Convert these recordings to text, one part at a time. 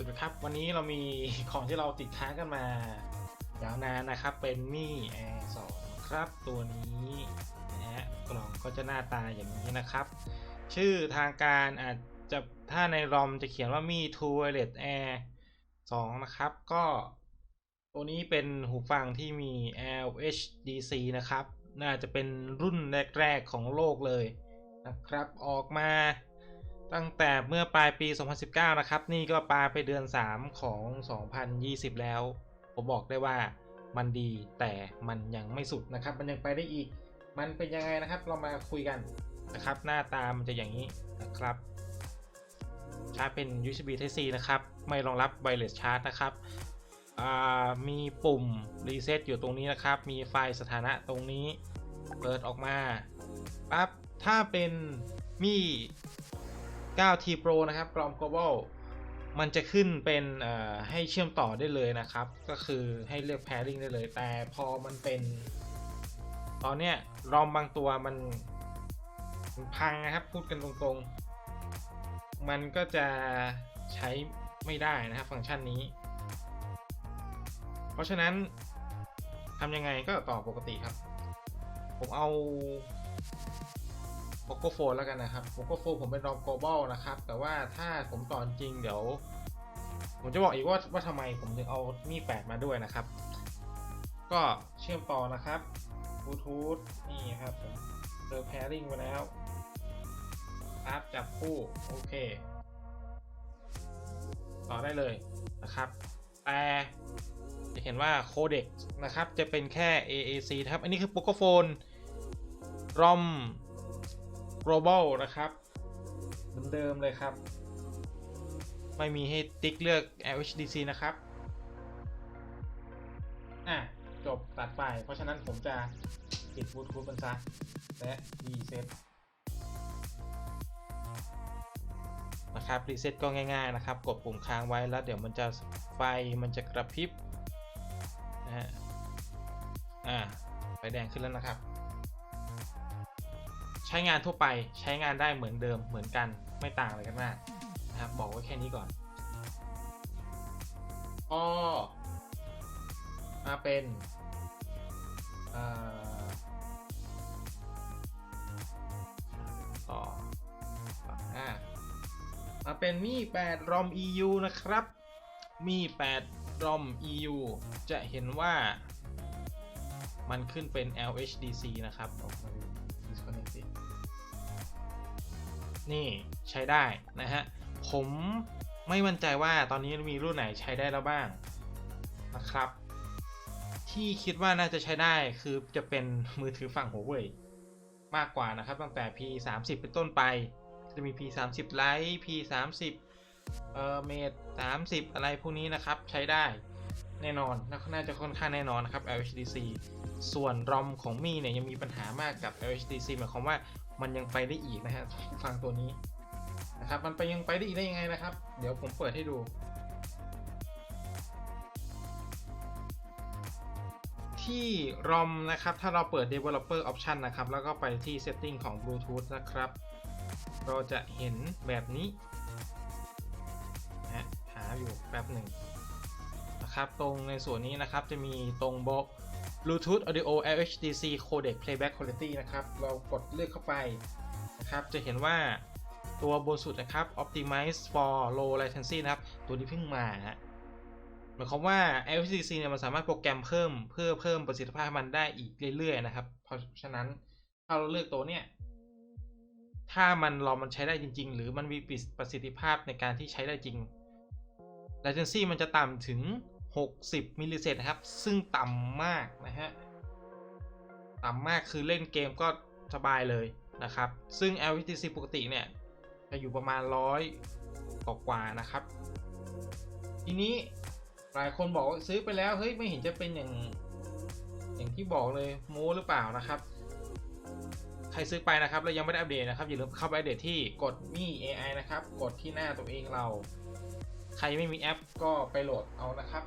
สวัสดีครับ วันนี้เรามีของที่เราติดค้างกันมายาวนานนะครับ เป็นมี่แอร์สองครับ ตัวนี้นะฮะกล่องก็จะหน้าตาอย่างนี้นะครับ ชื่อทางการอาจจะถ้าในรอมจะเขียนว่ามี่ True Wireless Air 2นะครับ ก็ตัวนี้เป็นหูฟังที่มี LHDC นะครับ น่าจะเป็นรุ่นแรก ๆ ของโลกเลยนะครับ ออกมา ตั้งแต่เมื่อปลายปี 2019 นะครับ นี่ก็ปลายไปเดือน 3 ของ 2020 แล้ว ผมบอกได้ว่ามันดีแต่มันยังไม่สุดนะครับ มันยังไปได้อีก มันเป็นยังไงนะครับ เรามาคุยกันนะครับ หน้าตามันจะอย่างนี้นะครับชาร์จเป็น USB Type C นะครับ ไม่รองรับ Wireless Charge นะครับมีปุ่ม Reset อยู่ตรงนี้นะครับ มีไฟล์สถานะตรงนี้ เปิดออกมาปั๊บถ้าเป็นมี 9 T Pro นะครับกรอม global มันจะขึ้นเป็นให้เชื่อมต่อได้เลยนะครับ ก็คือให้เลือก pairing ได้เลย แต่พอมันเป็น ตอนเนี้ยรอมบางตัวมันพังนะครับ พูดกันตรงๆ มันก็จะใช้ไม่ได้นะครับ ฟังก์ชันนี้ เพราะฉะนั้นทำยังไงก็ต่อปกติครับ ผมเอา โกโฟนแล้วกันนะครับโกโฟนผมเป็นรอม global นะครับ แต่ว่าถ้าผมต่อจริงเดี๋ยว ผมจะบอกอีกว่าว่าทำไมผมถึงเอามีแปดมาด้วยนะครับ ก็เชื่อมต่อนะครับบลูทูธนี่ครับผมเจอ pairing ไว้แล้วครับจับคู่โอเค ต่อได้เลยนะครับแต่จะเห็นว่าโคเด็กนะครับ จะเป็นแค่ AAC ครับ อันนี้คือโปรโกโฟน ROM global นะครับเหมือนเดิมเลยครับ ไม่มีให้ติ๊กเลือก LHDC นะครับ อะ จบตัดไป เพราะฉะนั้นผมจะปิดบลูทูธมันซะและรีเซ็ตนะครับรีเซ็ตก็ง่ายๆนะครับ กดปุ่มค้างไว้แล้วเดี๋ยวมันจะไฟมันจะกระพริบนะฮะอ่าไฟแดงขึ้นแล้วนะครับ ใช้งานทั่วไปใช้งานได้เหมือนเดิมเหมือนกันไม่ต่างอะไรกันมากนะครับบอกไว้แค่นี้ก่อนก็มาเป็นอ่อต่อฝั่งหน้ามาเป็นมี8 ROM EU นะครับ มี8 ROM EU จะเห็นว่ามันขึ้นเป็น LHDC นะครับ นี่ใช้ได้นะฮะ ผมไม่มั่นใจว่าตอนนี้มีรุ่นไหนใช้ได้แล้วบ้างนะครับ ที่คิดว่าน่าจะใช้ได้คือจะเป็นมือถือฝั่ง Huawei มากกว่านะครับ ตั้งแต่ P30 เป็นต้นไป จะมี P30 Lite P30 เอ่อ Mate 30 อะไรพวกนี้นะครับ ใช้ได้แน่นอน น่าจะค่อนข้างแน่นอนนะครับ LHDC ส่วน ROM ของมีเนี่ยยังมีปัญหามากกับ LHDC หมายความว่า มันยังไปได้อีกนะฮะฟังตัวนี้นะครับมันไปยังไปได้อีกได้ยังไงนะครับ เดี๋ยวผมเปิดให้ดู ที่ ROM นะครับ ถ้าเราเปิด developer option นะครับ แล้วก็ไปที่ setting ของ Bluetooth นะครับ เราจะเห็นแบบนี้นะหาอยู่แป๊บหนึ่งนะครับ ตรงในส่วนนี้นะครับจะมีตรงบล็อก Bluetooth Audio LHDC Codec Playback Quality นะครับ เรากดเลือกเข้าไปนะครับ จะเห็นว่าตัวบนสุดนะครับ Optimize for Low Latency นะครับ ตัวนี้เพิ่งมาฮะหมายความว่า LHDC เนี่ยมันสามารถโปรแกรมเพิ่มเพื่อเพิ่มประสิทธิภาพมันได้อีกเรื่อยๆนะครับ เพราะฉะนั้นถ้าเราเลือกตัวเนี้ยถ้ามันรอมันใช้ได้จริง ๆ หรือมันมีประสิทธิภาพในการที่ใช้ได้จริง latency มันจะต่ำถึง 60มิลลิเซนนะครับ ซึ่งต่ำมากนะฮะ ต่ำมากคือเล่นเกมก็สบายเลยนะครับ ซึ่ง LHDC ปกติเนี่ย จะอยู่ประมาณร้อยกว่านะครับ ทีนี้หลายคนบอกซื้อไปแล้ว เฮ้ย ไม่เห็นจะเป็นอย่าง อย่างที่บอกเลยโม้หรือเปล่านะครับใครซื้อไปนะครับแล้วยังไม่ได้อัปเดตนะครับอย่าลืมเข้าไปอัปเดตที่กดมี AI นะครับ กดที่หน้าตัวเองเรา ใครไม่มีแอปก็ไปโหลดเอานะครับ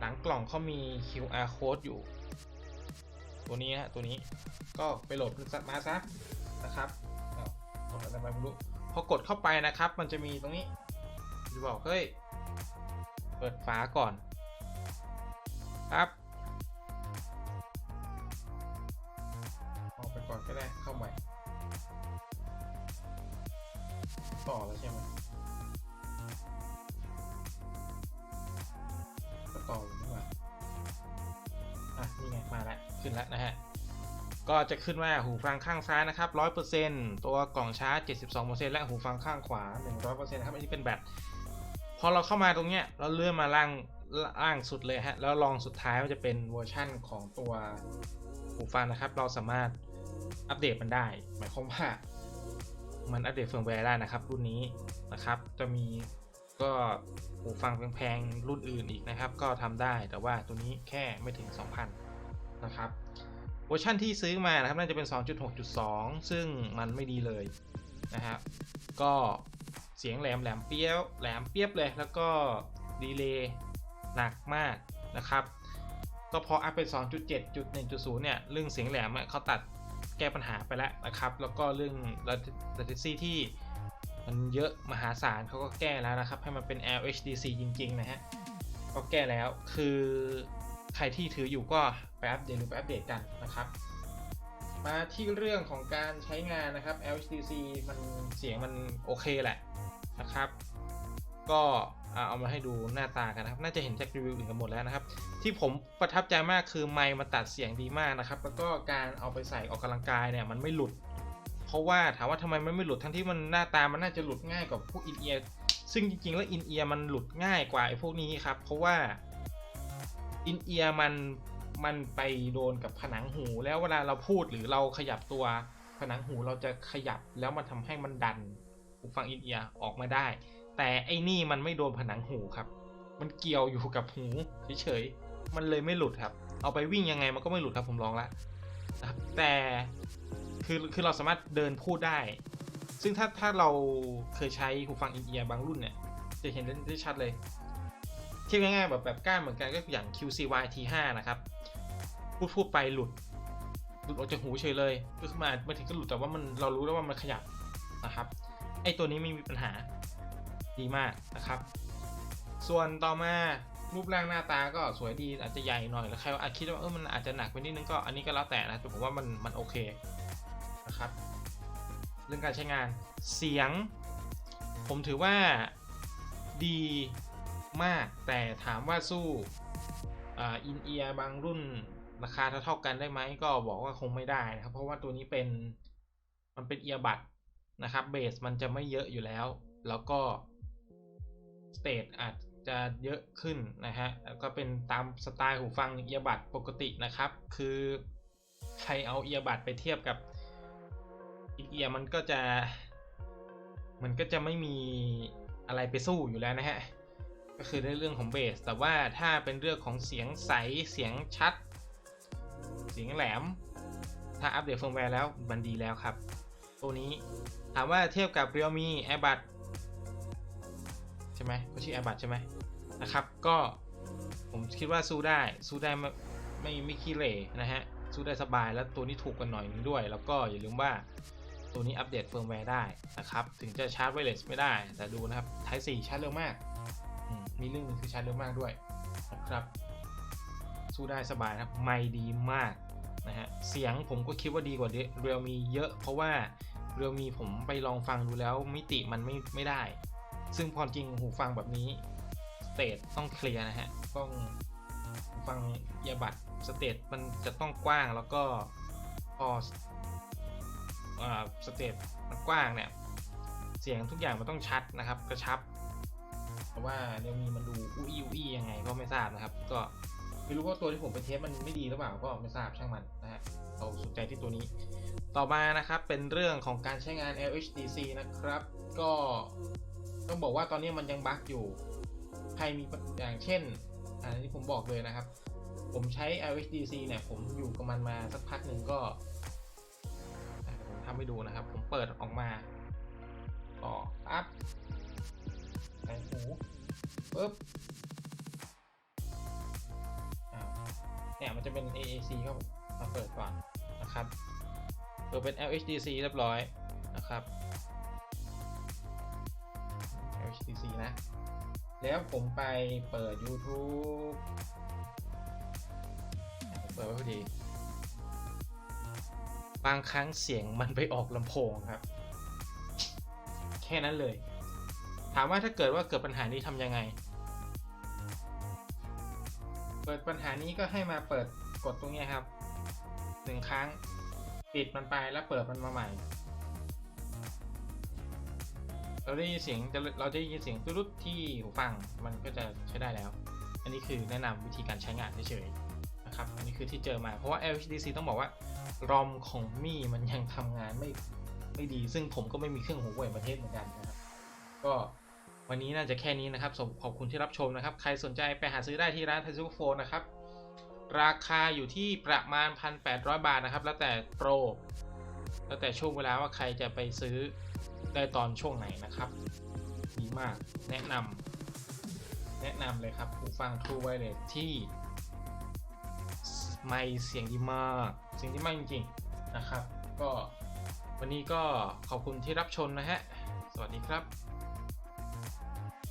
หลังกล่องเขามี QR code อยู่ ตัวนี้ฮะตัวนี้ก็ไปโหลดมาซะนะครับอ้าวกดอะไรมไม่รู้พอกดเข้าไปนะครับ มันจะมีตรงนี้จะบอกเฮ้ยเปิดฝาก่อนครับออกไปก่อนก็ได้เข้าใหม่ต่อแล้วใช่ไหม ขึ้นแล้วนะฮะ ก็จะขึ้นว่าหูฟังข้างซ้ายนะครับ 100%ตัวกล่องชาร์จ 72%และหูฟังข้างขวา 100%นะครับ อันนี้เป็นแบต พอเราเข้ามาตรงเนี้ย เราเลื่อนมาล่างล่างสุดเลยฮะ แล้วลองสุดท้ายมันจะเป็นเวอร์ชั่นของตัวหูฟังนะครับ เราสามารถอัปเดตมันได้ หมายความว่ามันอัปเดตเฟิร์มแวร์ได้นะครับ รุ่นนี้นะครับ จะมีก็หูฟังแพงๆรุ่นอื่นอีกนะครับ ก็ทำได้แต่ว่าตัวนี้แค่ไม่ถึง 2,000 นะครับเวอร์ชันที่ซื้อมานะครับน่าจะเป็น 2.6.2 ซึ่งมันไม่ดีเลยนะครับก็เสียงแหลมแหลมเปี้ยวแหลมเปียบเลยแล้วก็ดีเลย์หนักมากนะครับ ก็พออัพเป็น 2.7.1.0 เนี่ยเรื่องเสียงแหลมเขาตัดแก้ปัญหาไปแล้วนะครับ แล้วก็เรื่อง latency ที่มันเยอะมหาศาลเขาก็แก้แล้วนะครับ ให้มันเป็น LHDC จริง ๆ นะฮะก็แก้แล้วคือ รที่ถืออยู่ก็ไปอัปเดตหรือไปอัปเดตกันนะครับ มาที่เรื่องของการใช้งานนะครับ LHDC มันเสียงมันโอเคแหละนะครับ ก็เอามาให้ดูหน้าตากันนะครับ น่าจะเห็นจากรีวิวอื่นกันหมดแล้วนะครับ ที่ผมประทับใจมากคือไมค์มาตัดเสียงดีมากนะครับ แล้วก็การเอาไปใส่ออกกำลังกายเนี่ยมันไม่หลุด เพราะว่าถามว่าทำไมมันไม่หลุดทั้งที่มันหน้าตามันน่าจะหลุดง่ายกว่าพวกอินเอียร์ซึ่งจริงๆแล้วอินเอียร์มันหลุดง่ายกว่าไอ้พวกนี้ครับ เพราะว่า อินเอียร์มันมันไปโดนกับผนังหู แล้วเวลาเราพูดหรือเราขยับตัวผนังหูเราจะขยับแล้วมันทำให้มันดันหูฟังอินเอียร์ออกมาได้ แต่ไอ้นี่มันไม่โดนผนังหูครับ มันเกี่ยวอยู่กับหูเฉยๆมันเลยไม่หลุดครับ เอาไปวิ่งยังไงมันก็ไม่หลุดครับผมลองละนะครับแต่คือคือเราสามารถเดินพูดได้ ซึ่งถ้าถ้าเราเคยใช้หูฟังอินเอียร์บางรุ่นเนี่ยจะเห็นได้ชัดเลย ทียบง่ายๆแบบแบบก้านเหมือนกันก็อย่าง QCY T5 นะครับ พูดพูดไปหลุด หลุดออกจากหูเฉยเลยก็คือมาม่ถึงก็หลุดแต่ว่ามันเรารู้แล้วว่ามันขยับนะครับ ไอตัวนี้ไม่มีปัญหาดีมากนะครับ ส่วนต่อมารูปร่างหน้าตาก็สวยดีอาจจะใหญ่หน่อยแล้วใครอาจคิดว่าเออมันอาจจะหนักไปนิดนึงก็อันนี้ก็แล้วแต่นะแต่ผมว่ามันมันโอเคนะครับ เรื่องการใช้งานเสียง ผมถือว่าดี มาก แต่ถามว่าสู้อินเอียร์บางรุ่นราคาเท่าๆกันได้ไหมก็บอกว่าคงไม่ได้นะครับ เพราะว่าตัวนี้เป็นมันเป็นเอียบัดนะครับเบสมันจะไม่เยอะอยู่แล้ว แล้วก็สเตทอาจจะเยอะขึ้นนะฮะแล้วก็เป็นตามสไตล์หูฟังเอียบัดปกตินะครับ คือใครเอาเอียบัดไปเทียบกับอีเอียมันก็จะ มันก็จะไม่มีอะไรไปสู้อยู่แล้วนะฮะ ก็คือในเรื่องของเบส แต่ว่าถ้าเป็นเรื่องของเสียงใส เสียงชัด เสียงแหลม ถ้าอัปเดตเฟิร์มแวร์แล้วมันดีแล้วครับ ตัวนี้ถามว่าเทียบกับ Realme AirBuds ใช่ไหมเขาชื่อ AirBuds ใช่ไหมนะครับ ก็ผมคิดว่าสู้ได้ สู้ได้ไม่ไม่ไม่ขี้เหร่นะฮะ สู้ได้สบายแล้วตัวนี้ถูกกันหน่อยนึงด้วย แล้วก็อย่าลืมว่าตัวนี้อัปเดตเฟิร์มแวร์ได้นะครับ ถึงจะชาร์จไวเลสไม่ได้ แต่ดูนะครับ Type C ชาร์จเร็วมาก มีเรื่องนึงคือชาร์จเร็วมากด้วยนะครับ สู้ได้สบายนะครับไม่ดีมากนะฮะเสียงผมก็คิดว่าดีกว่าเรียลมีเยอะ เพราะว่าเรียลมีผมไปลองฟังดูแล้วมิติมันไม่ไม่ได้ ซึ่งพอจริงหูฟังแบบนี้สเตทต้องเคลียร์นะฮะต้องฟังเอียบัดสเตทมันจะต้องกว้างแล้วก็พอสเตทมันกว้างเนี่ยเสียงทุกอย่างมันต้องชัดนะครับกระชับ แต่ว่าเรียวมีมันดูอุ้ยอุ้ยยังไงก็ไม่ทราบนะครับ ก็ไม่รู้ว่าตัวที่ผมไปเทสมันไม่ดีหรือเปล่าก็ไม่ทราบช่างมันนะฮะเราสนใจที่ตัวนี้ ต่อมานะครับเป็นเรื่องของการใช้งาน LHDC นะครับ ก็ต้องบอกว่าตอนนี้มันยังบั๊กอยู่ ใครมีอย่างเช่นอันนี้ผมบอกเลยนะครับ ผมใช้ LHDC เนี่ยผมอยู่กับมันมาสักพักหนึ่งก็ผมทำให้ดูนะครับ ผมเปิดออกมาต่อปั๊บ หูปุ๊บเนี่ยมันจะเป็น AAC ครับมาเปิดก่อนนะครับเปิดเป็น LHDC เรียบร้อยนะครับ LHDC นะ แล้วผมไปเปิด YouTube เปิดไว้พอดี บางครั้งเสียงมันไปออกลำโพงครับ แค่นั้นเลย ถามว่าถ้าเกิดว่าเกิดปัญหานี้ทำยังไง เปิดปัญหานี้ก็ให้มาเปิดกดตรงนี้ครับหนึ่งครั้ง ปิดมันไปแล้วเปิดมันมาใหม่ เราได้ยินเสียงเราจะได้ยินเสียงตุ๊ดๆที่หูฟังมันก็จะใช้ได้แล้ว อันนี้คือแนะนำวิธีการใช้งานเฉยๆนะครับ อันนี้คือที่เจอมาเพราะว่า LHDC ต้องบอกว่ารอมของมี่มันยังทำงานไม่ไม่ดี ซึ่งผมก็ไม่มีเครื่องหูเว่ยประเทศเหมือนกันนะครับ ก็ วันนี้น่าจะแค่นี้นะครับขอบคุณที่รับชมนะครับ ใครสนใจไปหาซื้อได้ที่ร้านไทซูโฟนนะครับ ราคาอยู่ที่ประมาณ 1,800 บาทนะครับ แล้วแต่โปร แล้วแต่ช่วงเวลาว่าใครจะไปซื้อได้ตอนช่วงไหนนะครับ ดีมาก แนะนำแนะนำเลยครับหูฟัง True Wireless ที่ไม่เสียงดีมากเสียงดีมากจริงๆนะครับ ก็วันนี้ก็ขอบคุณที่รับชมนะฮะ สวัสดีครับ